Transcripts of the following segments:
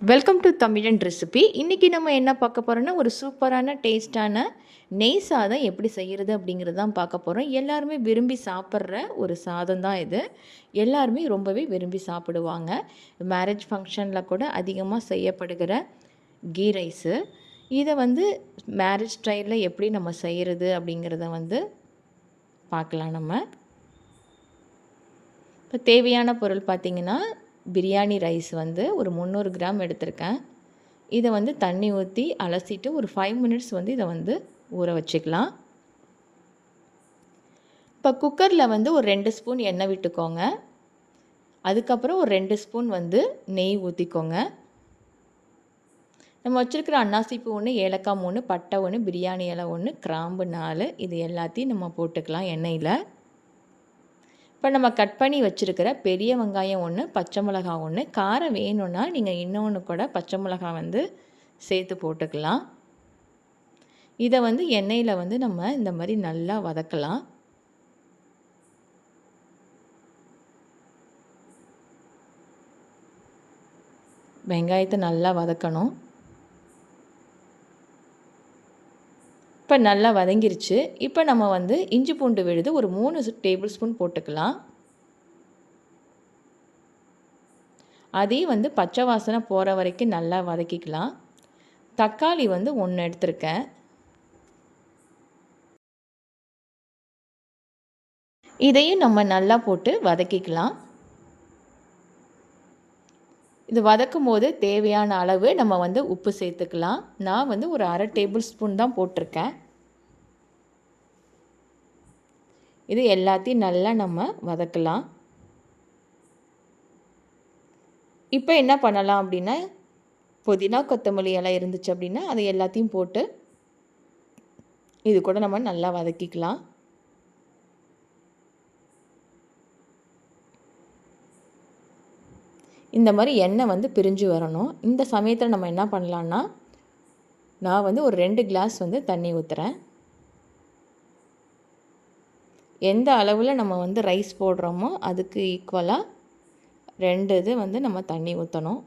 Welcome to தமிழன் recipe இன்றைக்கி நம்ம என்ன பார்க்க போகிறோன்னா ஒரு சூப்பரான டேஸ்டான நெய் சாதம் எப்படி செய்கிறது அப்படிங்கிறது தான் பார்க்க போகிறோம் எல்லாருமே விரும்பி சாப்பிட்ற ஒரு சாதம் தான் இது. எல்லாருமே ரொம்பவே விரும்பி சாப்பிடுவாங்க. மேரேஜ் ஃபங்க்ஷனில் கூட அதிகமாக செய்யப்படுகிற கீ ரைஸு. இதை வந்து மேரேஜ் ஸ்டைலில் எப்படி நம்ம செய்கிறது அப்படிங்கிறத வந்து பார்க்கலாம் நம்ம. இப்போ தேவையான பொருள் பார்த்திங்கன்னா பிரியாணி ரைஸ் வந்து ஒரு முந்நூறு கிராம் எடுத்திருக்கேன். இதை வந்து தண்ணி ஊற்றி அலசிட்டு ஒரு ஃபைவ் மினிட்ஸ் வந்து இதை வந்து ஊற வச்சுக்கலாம். இப்போ குக்கரில் வந்து ஒரு ரெண்டு ஸ்பூன் எண்ணெய் விட்டுக்கோங்க. அதுக்கப்புறம் ஒரு ரெண்டு ஸ்பூன் வந்து நெய் ஊற்றிக்கோங்க நம்ம வச்சுருக்கிற அன்னாசிப்பூ ஒன்று ஏலக்காய் மூணு பட்டை ஒன்று பிரியாணி இலை ஒன்று கிராம்பு நாலு இது எல்லாத்தையும் நம்ம போட்டுக்கலாம் எண்ணெயில். இப்போ நம்ம கட் பண்ணி வச்சுருக்கிற பெரிய வெங்காயம் ஒன்று பச்சை மிளகா ஒன்று காரம் வேணும்னா நீங்கள் இன்னொன்று கூட பச்சை மிளகா வந்து சேர்த்து போட்டுக்கலாம். இதை வந்து எண்ணெயில் வந்து நம்ம இந்த மாதிரி நல்லா வதக்கலாம். வெங்காயத்தை நல்லா வதக்கணும். இப்போ நல்லா வதங்கிருச்சு. இப்போ நம்ம வந்து இஞ்சி பூண்டு விழுது ஒரு மூணு டேபிள் ஸ்பூன் போட்டுக்கலாம். அதையும் வந்து பச்சை வாசனை போகிற வரைக்கும் நல்லா வதக்கிக்கலாம். தக்காளி வந்து ஒன்று எடுத்திருக்கேன். இதையும் நம்ம நல்லா போட்டு வதக்கிக்கலாம். இது வதக்கும் போது தேவையான அளவு நம்ம வந்து உப்பு சேர்த்துக்கலாம். நான் வந்து ஒரு அரை டேபிள் ஸ்பூன் தான் போட்டிருக்கேன். இது எல்லாத்தையும் நல்லா நம்ம வதக்கலாம். இப்போ என்ன பண்ணலாம் அப்படின்னா புதினா கொத்தமல்லி எல்லாம் இருந்துச்சு அப்படின்னா அதை எல்லாத்தையும் போட்டு இது கூட நம்ம நல்லா வதக்கிக்கலாம். இந்த மாதிரி எண்ணெய் வந்து பிரிஞ்சு வரணும். இந்த சமயத்தில் நம்ம என்ன பண்ணலான்னா நான் வந்து ஒரு ரெண்டு கிளாஸ் வந்து தண்ணி ஊற்றுறேன் எந்த அளவில் நம்ம வந்து ரைஸ் போடுறோமோ அதுக்கு ஈக்குவலாக ரெண்டு இது வந்து நம்ம தண்ணி ஊற்றணும்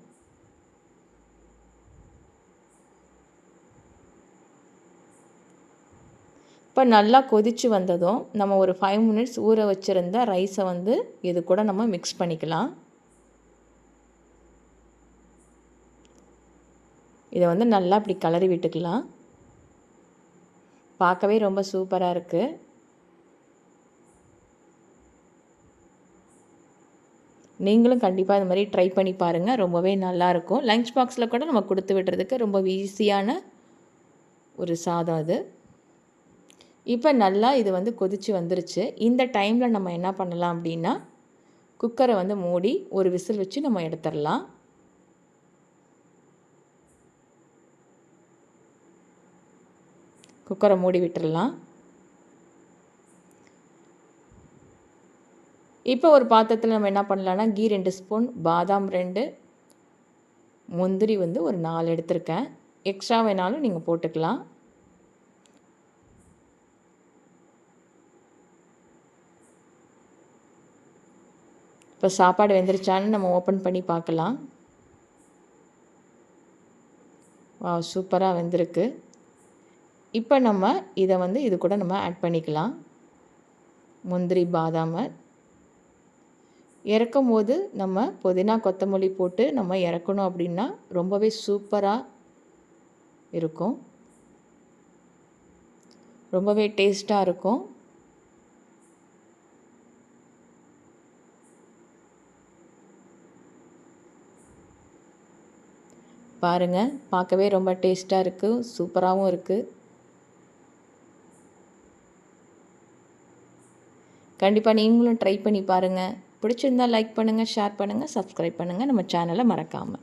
இப்போ நல்லா கொதித்து வந்ததும் நம்ம ஒரு ஃபைவ் மினிட்ஸ் ஊற வச்சுருந்த ரைஸை வந்து இது கூட நம்ம மிக்ஸ் பண்ணிக்கலாம். இதை வந்து நல்லா அப்படி கலரி விட்டுக்கலாம். பார்க்கவே ரொம்ப சூப்பராக இருக்குது நீங்களும் கண்டிப்பாக இது மாதிரி ட்ரை பண்ணி பாருங்கள் ரொம்பவே நல்லாயிருக்கும் லஞ்ச் பாக்ஸில் கூட நம்ம கொடுத்து விடுறதுக்கு ரொம்ப ஈஸியான ஒரு சாதம் அது. இப்போ நல்லா இது வந்து கொதித்து வந்துருச்சு. இந்த டைமில் நம்ம என்ன பண்ணலாம் அப்படின்னா குக்கரை வந்து மூடி ஒரு விசில் வச்சு நம்ம எடுத்துடலாம். குக்கரை மூடி விட்டுடலாம் இப்போ ஒரு பாத்திரத்தில் நம்ம என்ன பண்ணலான்னா கீ ரெண்டு ஸ்பூன் பாதாம் ரெண்டு முந்திரி வந்து ஒரு நாலு எடுத்திருக்கேன். எக்ஸ்ட்ரா வேணாலும் நீங்கள் போட்டுக்கலாம். இப்போ சாப்பாடு வெந்துருச்சான்னு நம்ம ஓப்பன் பண்ணி பார்க்கலாம். வா சூப்பராக வெந்திருக்கு. இப்போ நம்ம இதை வந்து இது கூட நம்ம ஆட் பண்ணிக்கலாம். முந்திரி பாதாமை. இறக்கும் போது நம்ம புதினா கொத்தமல்லி போட்டு நம்ம இறக்கணும் அப்படின்னா ரொம்பவே சூப்பராக இருக்கும். ரொம்பவே டேஸ்ட்டாக இருக்கும். பாருங்கள் பார்க்கவே ரொம்ப டேஸ்ட்டாக இருக்குது சூப்பராகவும் இருக்குது கண்டிப்பாக நீங்களும் ட்ரை பண்ணி பாருங்கள் பிடிச்சிருந்தால் லைக் பண்ணுங்கள் ஷேர் பண்ணுங்கள் சப்ஸ்கிரைப் பண்ணுங்கள் நம்ம சேனலை மறக்காமல்